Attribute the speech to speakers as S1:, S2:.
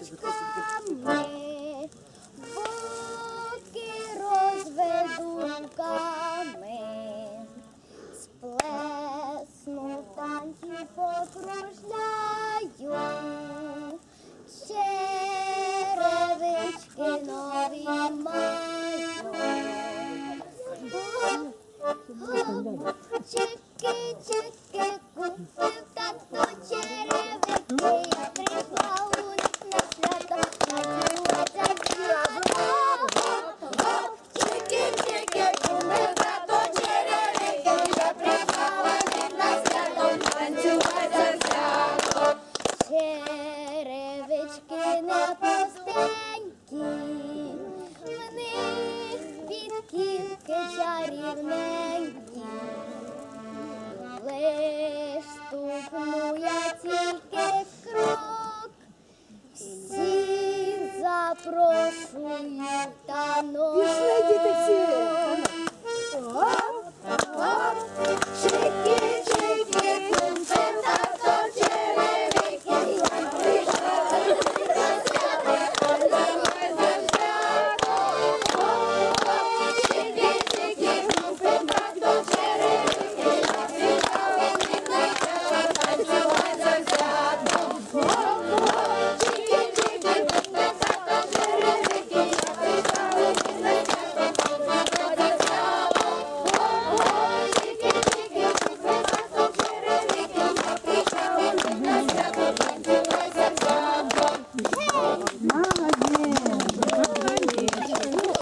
S1: річками, боки розведу руками, сплесну танки покружляю, черевички нові маю. Чеки, чеки. Рівненькі. Лиш ступну я тільки крок, всіх запрошую танок. Пішли, діти Чики,